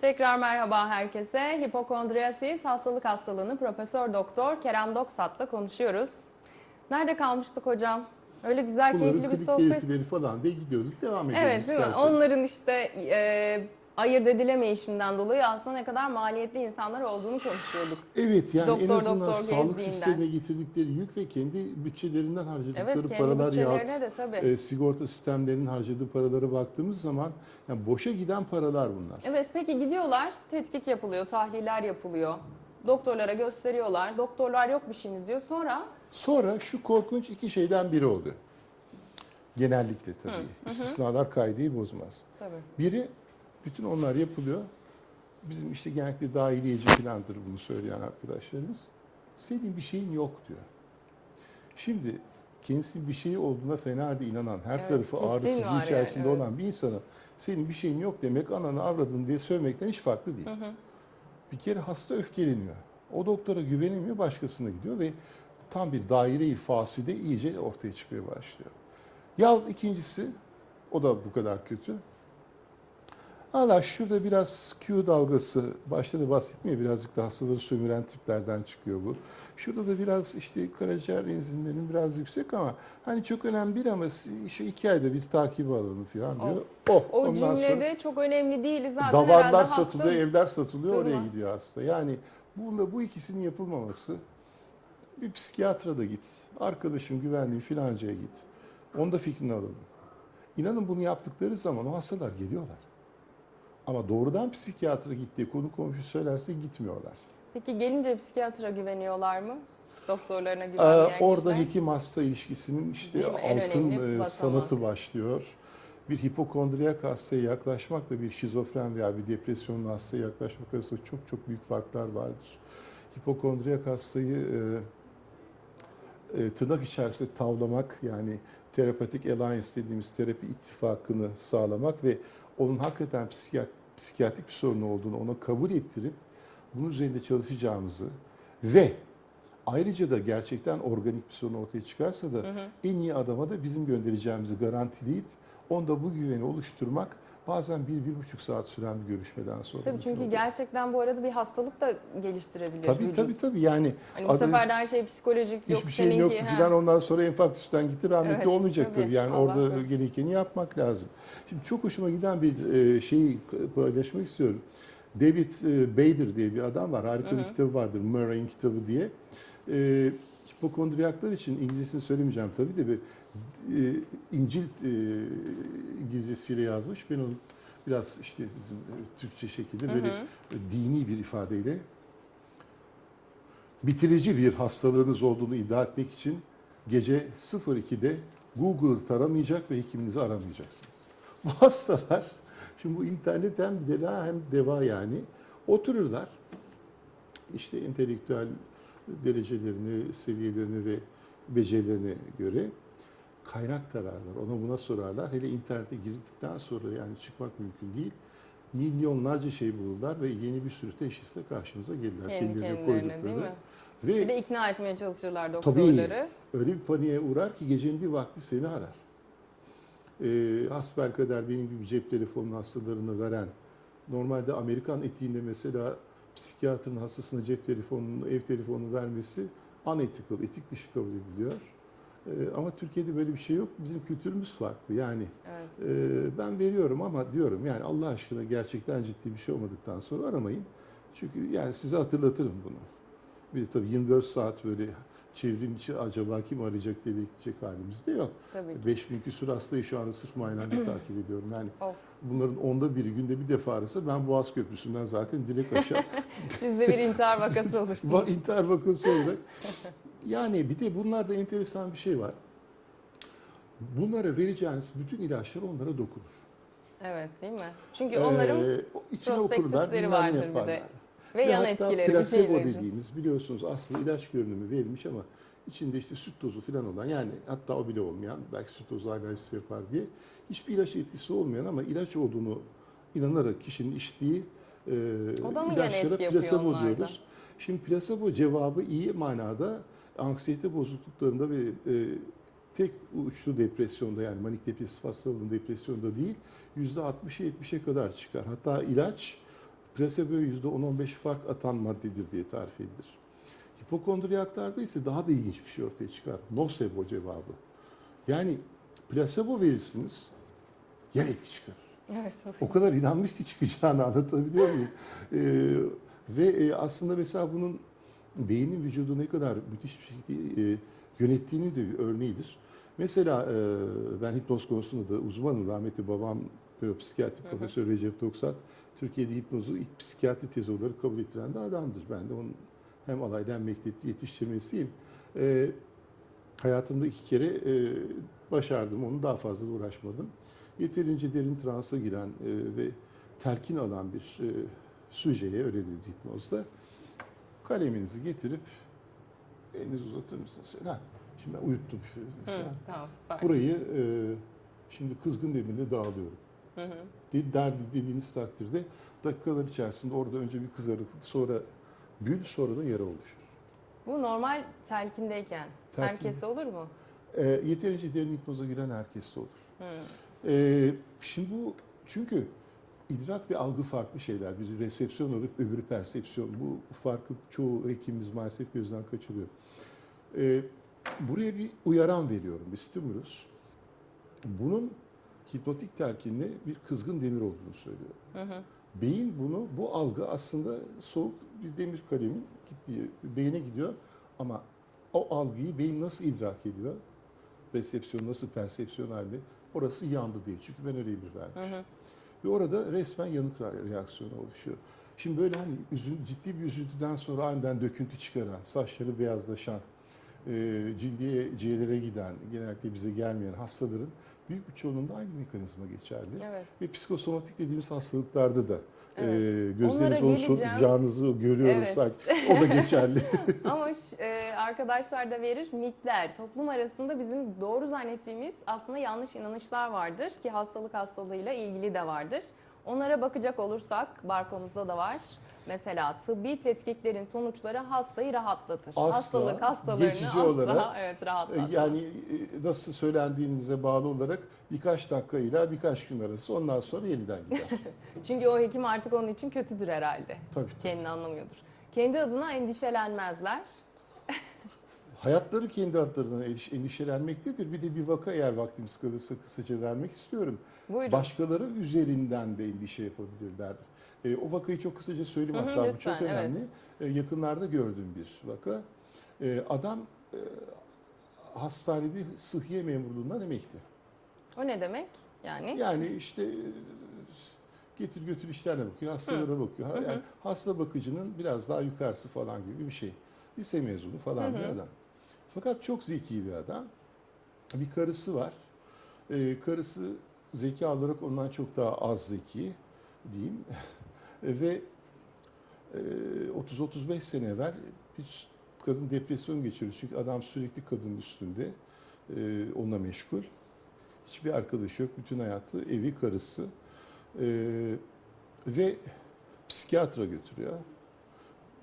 Tekrar merhaba herkese. Hipokondriyasis hastalık hastalığını Profesör Doktor Kerem Doksat'la konuşuyoruz. Nerede kalmıştık hocam? Öyle güzel, Bunların keyifli bir sohbet. belirtileri falan diye gidiyorduk. Devam edelim Evet, değil mi? isterseniz. Onların işte e, ayırt edilemeyişinden dolayı aslında ne kadar maliyetli insanlar olduğunu konuşuyorduk. Evet yani en Doktor azından doktor sağlık sistemine getirdikleri yük ve kendi bütçelerinden harcadıkları Evet, kendi paralar yahut de tabii. e, sigorta sistemlerinin harcadığı paralara baktığımız zaman yani boşa giden paralar bunlar. Evet, peki gidiyorlar, tetkik yapılıyor, tahliller yapılıyor. Doktorlara gösteriyorlar. Doktorlar yok bir şeyiniz diyor. Sonra Sonra şu korkunç iki şeyden biri oldu. Genellikle tabii. İstisnalar kaideyi bozmaz. tabii. Biri bütün onlar yapılıyor. Bizim işte genellikle dahiliyeci filandır bunu söyleyen arkadaşlarımız. Senin bir şeyin yok diyor. Şimdi kendisi bir şeyi olduğuna fena halde inanan, her Evet, tarafı ağrısızlığı içerisinde yani, evet. olan bir insana senin bir şeyin yok demek ananı avradın diye söylemekten hiç farklı değil. Bir kere hasta öfkeleniyor. O doktora güvenemiyor, başkasına gidiyor ve tam bir daire-i faside iyice ortaya çıkmaya başlıyor. Ya ikincisi, o da bu kadar kötü. Allah şurada biraz Q dalgası, başta da bahsettim ya birazcık da hastaları sömüren tiplerden çıkıyor bu. Şurada da biraz işte karaciğer enzimlerin biraz yüksek ama hani çok önemli değil ama şu iki ayda bir takibi alalım falan diyor. Oh, O ondan sonra- cümlede çok önemli değiliz zaten Davarlar hasta- satılıyor, evler satılıyor, oraya durmaz. gidiyor hasta. Yani bunda bu ikisinin yapılmaması bir psikiyatra da git, arkadaşın güvenliği filancaya git. Onda fikrini alalım. İnanın bunu yaptıkları zaman o hastalar geliyorlar. Ama doğrudan psikiyatra gittiği konu komşu söylerse gitmiyorlar. Peki gelince psikiyatra güveniyorlar mı? Doktorlarına Ee, güvenmeyen orada kişiler. hekim hasta ilişkisinin işte altın e, sanatı başlıyor. Bir hipokondriyak hastaya yaklaşmakla bir şizofren veya bir depresyonlu hastaya yaklaşmak arasında çok çok büyük farklar vardır. Hipokondriyak hastayı e, e, tırnak içerisinde tavlamak yani terapatik alliance dediğimiz terapi ittifakını sağlamak ve onun hakikaten psikiyat, psikiyatrik bir sorunu olduğunu ona kabul ettirip bunun üzerinde çalışacağımızı ve ayrıca da gerçekten organik bir sorun ortaya çıkarsa da en iyi adama da bizim göndereceğimizi garantileyip onda bu güveni oluşturmak bazen bir, bir buçuk saat süren bir görüşmeden sonra. Tabii çünkü oluyor. gerçekten bu arada bir hastalık da geliştirebilir Tabii vücut. tabii tabii yani Hani bu sefer de her şey psikolojik yok hiçbir şeyin yoktu ha. filan ondan sonra enfarktüsten gitti rahmetli Evet, olmayacaktır. tabii. Yani Allah orada korusun. gerekeni yapmak lazım. Şimdi çok hoşuma giden bir e, şeyi paylaşmak istiyorum. David e, Bader diye bir adam var. Harika bir kitabı vardır. Murray'in kitabı diye. E, hipokondriyaklar için İngilizcesini söylemeyeceğim tabii de bir e, İncil e, İngilizcesiyle yazmış. Ben onu biraz işte bizim e, Türkçe şekilde böyle dini bir ifadeyle bitirici bir hastalığınız olduğunu iddia etmek için gece 02'de Google'ı taramayacak ve hekiminizi aramayacaksınız. Bu hastalar, şimdi bu internet hem bela hem deva yani, otururlar, işte entelektüel derecelerini, seviyelerini ve becerilerine göre kaynak tararlar. Ona buna sorarlar. Hele internete girdikten sonra yani çıkmak mümkün değil. Milyonlarca şey bulurlar ve yeni bir sürü teşhisle karşımıza gelirler. Kendi Kendilerine kendilerine değil koydukları. mi? Ve Bir de ikna etmeye çalışırlar Tabii. doktorları. öyle bir paniğe uğrar ki gecenin bir vakti seni arar. Ee, hasbelkader benim gibi cep telefonu hastalarını veren, normalde Amerikan etiğinde mesela psikiyatrın hastasına cep telefonunu, ev telefonunu vermesi unethical, etik dışı kabul ediliyor. Ee, ama Türkiye'de böyle bir şey yok. Bizim kültürümüz farklı. Yani Evet. ee, ben veriyorum ama diyorum yani Allah aşkına gerçekten ciddi bir şey olmadıktan sonra aramayın. Çünkü yani size hatırlatırım bunu. Bir de tabii 24 saat böyle çevrim içi acaba kim arayacak diye bekleyecek halimiz de yok. Tabii ki. 5000 küsur hastayı şu anda sırf muayenede takip ediyorum. Yani Of. bunların onda biri günde bir defa arasa ben Boğaz Köprüsü'nden zaten direkt aşağı Siz de bir intihar vakası olursunuz. intihar vakası olarak. Yani bir de bunlarda enteresan bir şey var. Bunlara vereceğiniz bütün ilaçlar onlara dokunur. Evet değil mi? Çünkü onların Ee, o içine prospektüsleri vardır bir de. Yaparlar. ve yan hatta etkileri plasebo dediğimiz biliyorsunuz aslında ilaç görünümü verilmiş ama içinde işte süt tozu falan olan yani hatta o bile olmayan belki süt tozu alerjisi yapar diye hiçbir ilaç etkisi olmayan ama ilaç olduğunu inanarak kişinin içtiği e, ilaçlara plasebo onlarda? diyoruz. Şimdi plasebo cevabı iyi manada anksiyete bozukluklarında ve e, tek uçlu depresyonda yani manik depresif hastalığın depresyonda değil %60'ı 70'e kadar çıkar. Hatta ilaç plaseboya %10-15 fark atan maddedir diye tarif edilir. Hipokondriyaklarda ise daha da ilginç bir şey ortaya çıkar. Nocebo cevabı. Yani plasebo verirsiniz, yer etki çıkar. Evet. O kadar inanmış ki çıkacağını anlatabiliyor muyum? Ee, ve e, aslında mesela bunun beynin vücudu ne kadar müthiş bir şekilde e, yönettiğinin de bir örneğidir. Mesela e, ben hipnoz konusunda da uzmanım. Rahmetli babam nöropsikiyatri Hı hı. profesör Recep Toksat. Türkiye'de hipnozu ilk psikiyatri tezi olarak kabul ettiren de adamdır. Ben de onun hem alaylı hem mektepli yetiştirmesiyim. E, hayatımda iki kere e, başardım. Onu daha fazla uğraşmadım. Yeterince derin transa giren e, ve telkin alan bir e, süjeye öyle dedi hipnozda. Kaleminizi getirip elinizi uzatır mısınız? Ha, şimdi ben uyuttum. Hı, tamam. Burayı e, şimdi kızgın demirle dağılıyorum. Hı hı. De- Der dediğiniz takdirde dakikalar içerisinde orada önce bir kızarıklık sonra bül sonra da yara oluşur. Bu normal telkindeyken Telkin. herkeste olur mu? E, yeterince derin hipnoza giren herkeste olur. Hı. Ee, şimdi bu çünkü idrak ve algı farklı şeyler. Biri resepsiyon olup öbürü persepsiyon. Bu farkı çoğu hekimimiz maalesef gözden kaçırıyor. Ee, buraya bir uyaran veriyorum, bir stimulus. Bunun hipnotik telkinle bir kızgın demir olduğunu söylüyor. Hı hı. Beyin bunu, bu algı aslında soğuk bir demir kalemin gittiği, beyne gidiyor ama o algıyı beyin nasıl idrak ediyor? Resepsiyon nasıl persepsiyon halde? Orası yandı diye. Çünkü ben öyle bir vermiş. Hı hı. Ve orada resmen yanık re- reaksiyonu oluşuyor. Şimdi böyle hani üzün, ciddi bir üzüntüden sonra aniden döküntü çıkaran, saçları beyazlaşan, e, cildiye, ciğerlere giden, genellikle bize gelmeyen hastaların büyük bir çoğunluğunda aynı mekanizma geçerli. Evet. Ve psikosomatik dediğimiz hastalıklarda da Evet. e, gözleriniz onu soracağınızı görüyoruz Evet. sanki. O da geçerli. Ama e, arkadaşlar da verir mitler. Toplum arasında bizim doğru zannettiğimiz aslında yanlış inanışlar vardır ki hastalık hastalığıyla ilgili de vardır. Onlara bakacak olursak barkomuzda da var. Mesela tıbbi tetkiklerin sonuçları hastayı rahatlatır. Asla, Hastalık hastalarını geçici asla olarak, evet E, rahatlatmaz. yani e, nasıl söylendiğinize bağlı olarak birkaç dakika ile birkaç gün arası ondan sonra yeniden gider. Çünkü o hekim artık onun için kötüdür herhalde. Tabii tabii. Kendini anlamıyordur. Kendi adına endişelenmezler. Hayatları kendi adlarından endişe- endişelenmektedir. Bir de bir vaka eğer vaktimiz kalırsa kısaca vermek istiyorum. Buyurun. Başkaları üzerinden de endişe yapabilirler. E, o vakayı çok kısaca söyleyeyim Hı hı, hatta bu çok önemli. E, yakınlarda gördüğüm bir vaka. E, adam e, hastanede sıhhiye memurluğundan emekli. O ne demek? Yani Yani işte e, getir götür işlerine bakıyor, hastalara bakıyor. Ha- Hı hı. Yani hasta bakıcının biraz daha yukarısı falan gibi bir şey. Lise mezunu falan Hı bir hı. adam. Fakat çok zeki bir adam. Bir karısı var. Ee, karısı zeka olarak ondan çok daha az zeki diyeyim. Ve e, 30-35 sene evvel bir kadın depresyon geçiriyor. Çünkü adam sürekli kadının üstünde. E, onunla meşgul. Hiçbir arkadaşı yok. Bütün hayatı evi, karısı. Ee, ve psikiyatra götürüyor.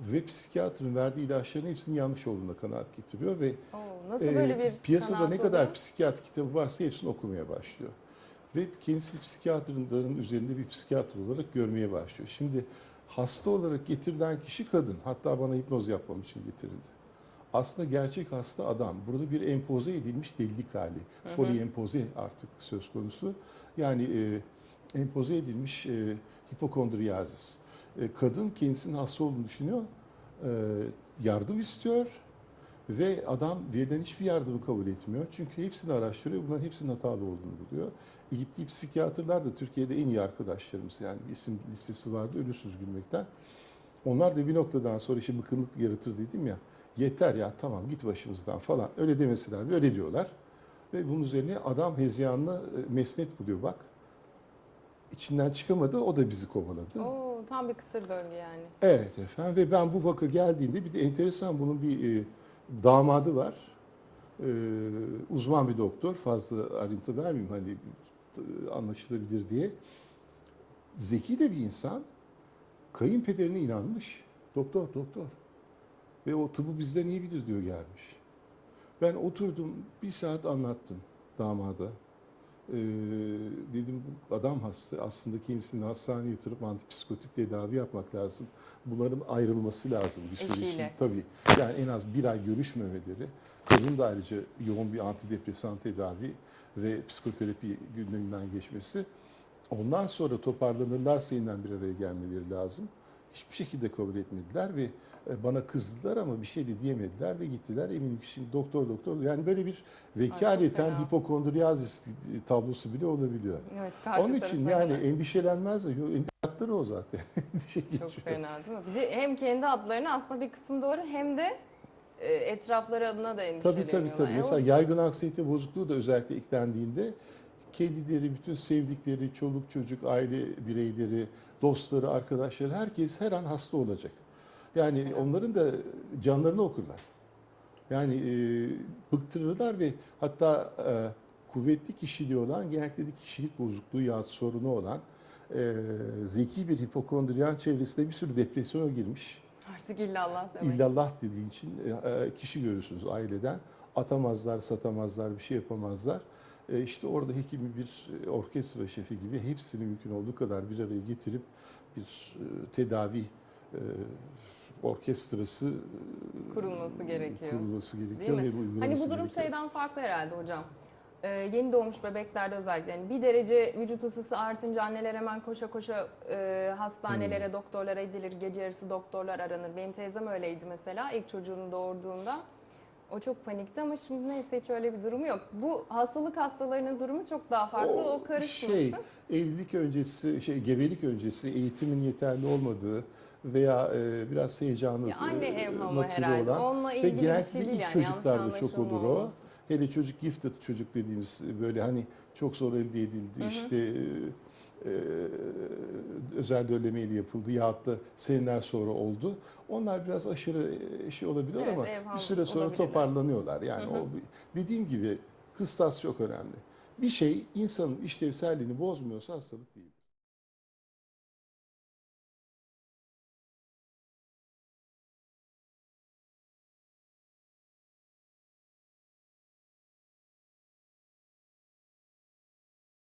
Ve psikiyatrın verdiği ilaçların hepsinin yanlış olduğuna kanaat getiriyor ve Oo, nasıl e, böyle bir piyasada kanaat ne kadar oluyor? psikiyatri kitabı varsa hepsini okumaya başlıyor. Ve kendisini psikiyatrların üzerinde bir psikiyatr olarak görmeye başlıyor. Şimdi hasta olarak getirilen kişi kadın. Hatta bana hipnoz yapmam için getirildi. Aslında gerçek hasta adam. Burada bir empoze edilmiş delilik hali. Hı hı. Foli empoze artık söz konusu. Yani e, empoze edilmiş e, hipokondriyazis. E, kadın kendisinin hasta olduğunu düşünüyor. E, yardım istiyor. Ve adam verilen hiçbir yardımı kabul etmiyor. Çünkü hepsini araştırıyor. Bunların hepsinin hatalı olduğunu buluyor. E, gittiği psikiyatrlar da Türkiye'de en iyi arkadaşlarımız. Yani bir isim listesi vardı ölürsüz gülmekten. Onlar da bir noktadan sonra işte bıkkınlık yaratır dedim ya. Yeter ya tamam git başımızdan falan. Öyle demeseler de öyle diyorlar. Ve bunun üzerine adam hezyanlı mesnet buluyor bak. İçinden çıkamadı o da bizi kovaladı. Oo, tam bir kısır döngü yani. Evet efendim ve ben bu vaka geldiğinde bir de enteresan bunun bir e, damadı var. E, uzman bir doktor fazla ayrıntı vermeyeyim hani anlaşılabilir diye. Zeki de bir insan. Kayınpederine inanmış. Doktor doktor. Ve o tıbbı bizden iyi bilir diyor gelmiş. Ben oturdum bir saat anlattım damada. Ee, dedim bu adam hasta. Aslında kendisini hastaneye yatırıp antipsikotik tedavi yapmak lazım. Bunların ayrılması lazım bir süre için. Tabii. Yani en az bir ay görüşmemeleri. Kadın da ayrıca yoğun bir antidepresan tedavi ve psikoterapi gündeminden geçmesi. Ondan sonra toparlanırlarsa yeniden bir araya gelmeleri lazım. Hiçbir şekilde kabul etmediler ve e, bana kızdılar ama bir şey de diyemediler ve gittiler. Eminim ki şimdi doktor doktor yani böyle bir vekaleten hipokondriyazis tablosu bile olabiliyor. Evet, Onun için yani öyle. endişelenmezler. Yo, Endişeleri o zaten. Endişe Çok geçiyor. fena değil mi? Bir de hem kendi adlarını aslında bir kısım doğru hem de e, etrafları adına da Tabii endişeleniyorlar. tabii tabii. E, o- Mesela yaygın anksiyete bozukluğu da özellikle eklendiğinde kendileri, bütün sevdikleri, çoluk çocuk, aile bireyleri, dostları, arkadaşları herkes her an hasta olacak. Yani onların da canlarını okurlar. Yani e, bıktırırlar ve hatta e, kuvvetli kişiliği olan, genellikle de kişilik bozukluğu ya sorunu olan e, zeki bir hipokondriyan çevresinde bir sürü depresyona girmiş. Artık illallah demek. İllallah dediği için e, kişi görürsünüz aileden. Atamazlar, satamazlar, bir şey yapamazlar. E, İşte orada hekimi bir e, orkestra şefi gibi hepsini mümkün olduğu kadar bir araya getirip bir e, tedavi orkestrası Kurulması gerekiyor. kurulması gerekiyor Değil mi? Hani bu durum gerekiyor. şeyden farklı herhalde hocam. Ee, yeni doğmuş bebeklerde özellikle yani bir derece vücut ısısı artınca anneler hemen koşa koşa e, hastanelere, Hmm. doktorlara gidilir. Gece yarısı doktorlar aranır. Benim teyzem öyleydi mesela ilk çocuğunu doğurduğunda. O çok panikti ama şimdi neyse hiç öyle bir durumu yok. Bu hastalık hastalarının durumu çok daha farklı. O, karışmasın. Şey, evlilik öncesi, şey gebelik öncesi eğitimin yeterli olmadığı veya e, biraz heyecanlı Ya anne e, evhamı herhalde. olan Onunla ve ilgili bir genellikle şey değil ilk yani. Çocuklarda çok olur o. Hele çocuk gifted çocuk dediğimiz böyle hani çok zor elde edildi Hı hı. işte e, özel döllemeyle yapıldı ya da seneler sonra oldu. Onlar biraz aşırı e, şey olabilir Evet, ama bir süre sonra toparlanıyorlar. Yani Hı hı. o dediğim gibi kıstas çok önemli. Bir şey insanın işlevselliğini bozmuyorsa hastalık değildir.